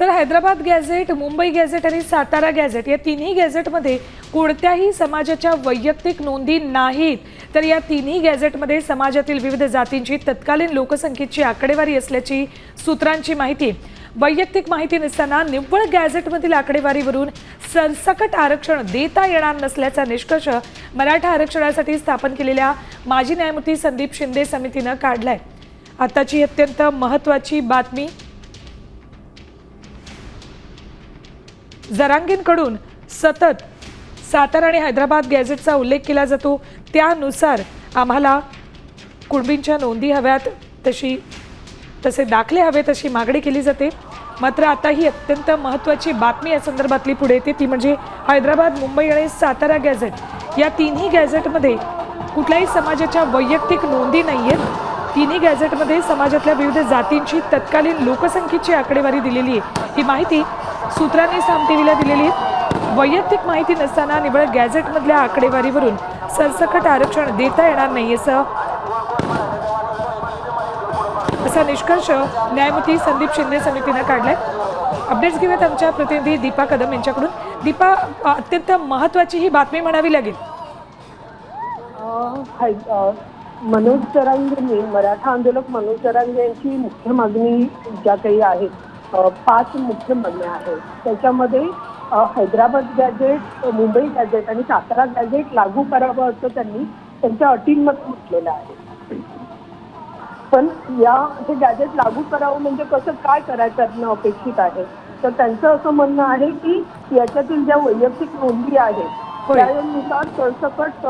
तर Hyderabad gadget Mumbai gadget आणि Satara gadget या तिन्ही गॅझेटमध्ये कोणत्याही समाजाच्या वैयक्तिक नोंदी नाहीत. तर या तिन्ही गॅझेटमध्ये समाजातील विविध जातींची तत्कालीन लोकसंख्येची आकडेवारी असल्याची सूत्रांची माहिती. वैयक्तिक माहिती नसताना निव्वळ गॅझेटमधील आकडेवारीवरून सरसकट आरक्षण देता येणार नसल्याचा निष्कर्ष मराठा आरक्षणासाठी स्थापन केलेल्या माजी न्यायमूर्ती संदीप शिंदे समितीनं काढलाय. आताची अत्यंत महत्त्वाची बातमी जरांगींकडून सतत सातारा आणि हैदराबाद गॅझेटचा उल्लेख केला जातो. त्यानुसार आम्हाला कुणबींच्या नोंदी हव्यात तशी तसे दाखले हवेत अशी मागणी केली जाते. मात्र आता ही अत्यंत महत्त्वाची बातमी या संदर्भातली पुढे येते. ती म्हणजे हैदराबाद मुंबई आणि सातारा गॅझेट. या तिन्ही गॅझेटमध्ये कुठल्याही समाजाच्या वैयक्तिक नोंदी नाही आहेत तिन्ही गॅझेटमध्ये समाजातल्या विविध जातींची तत्कालीन लोकसंख्येची आकडेवारी दिलेली आहे. ही माहिती सूत्रांनी साम टीव्हीला दिलेली वैयक्तिक माहिती नसताना निवळ गॅझेटमधल्या आकडेवारीवरून सरसकट आरक्षण देता येणार नाही असं असा निष्कर्ष न्यायमूर्ती संदीप शिंदे समितीनं काढलाय. अपडेट्स घेऊयात आमच्या प्रतिनिधी दीपा कदम यांच्याकडून. दीपा अत्यंत महत्त्वाची ही बातमी म्हणावी लागेल. हाय- मनोज जरांगेंनी मराठा आंदोलक मनोज जरांगे यांची मुख्य मागणी ज्या काही आहेत पाच मुख्य मागण्या आहेत. त्याच्यामध्ये हैदराबाद गॅजेट मुंबई गॅजेट आणि सातारा गॅजेट लागू करावं असं त्यांनी त्यांच्या अटींमध्ये म्हटलेलं आहे. पण या हे गॅजेट लागू करावं म्हणजे कसं काय करायचं अपेक्षित आहे? तर त्यांचं असं म्हणणं आहे की याच्यातील ज्या वैयक्तिक नोंदी आहेत. त्यानुसार सरसकट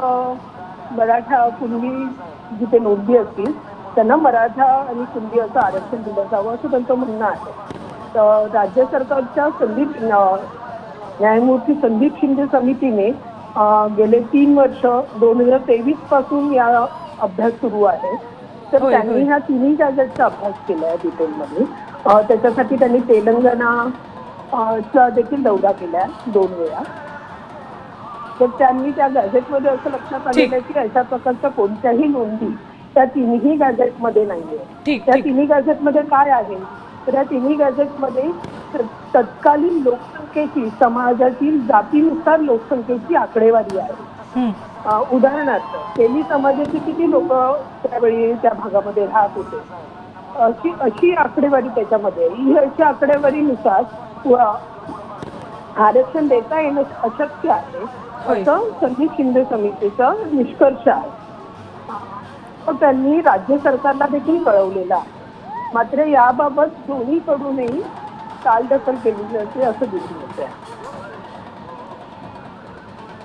मराठा कुणबी जिथे नोंदी असतील त्यांना मराठा आणि कुणबी असं आरक्षण दिलं जावं असं त्यांचं म्हणणं आहे. राज्य सरकारच्या संदीप न्यायमूर्ती संदीप शिंदे समितीने गेले तीन वर्ष दोन हजार तेवीसपासून या अभ्यास सुरू आहे. तर त्यांनी होय. तिन्ही गॅजेटचा अभ्यास केला आहे डिटेलमध्ये त्याच्यासाठी त्यांनी तेलंगणा चा देखील दौरा केला आहे दोन वेळा. तर त्यांनी त्या गॅझेटमध्ये असं लक्षात आलेलं आहे की अशा प्रकारच्या कोणत्याही नोंदी त्या तिन्ही गॅझेटमध्ये नाहीये. त्या तिन्ही गॅझेटमध्ये काय आहे? तर या तिन्ही गॅझेटमध्ये तत्कालीन लोकसंख्येची समाजातील जातीनुसार लोकसंख्येची आकडेवारी आहे. उदाहरणार्थ तेली समाजाची किती लोक त्यावेळी त्या भागामध्ये राहत होते? अशी अशी आकडेवारी त्याच्यामध्ये. ही अशी आकडेवारीनुसार आरक्षण देता येणं अशक्य आहे. असं संदीप शिंदे समितीचा निष्कर्ष आहे. त्यांनी राज्य सरकारला देखील कळवलेलं आहे. मात्र याबाबत दोन्हीकडूनही चालढकल केली जाते असं दिसून येते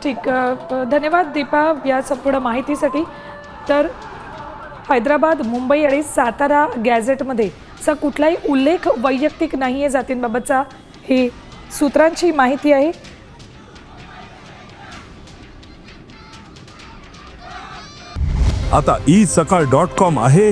ठीक धन्यवाद दीपा या संपूर्ण माहितीसाठी. तर हैदराबाद मुंबई आणि सातारा गॅझेटमध्ये असा कुठलाही उल्लेख वैयक्तिक नाही आहे जातींबाबतचा ही सूत्रांची माहिती आहे. आता ई सकाळ डॉट कॉम आहे.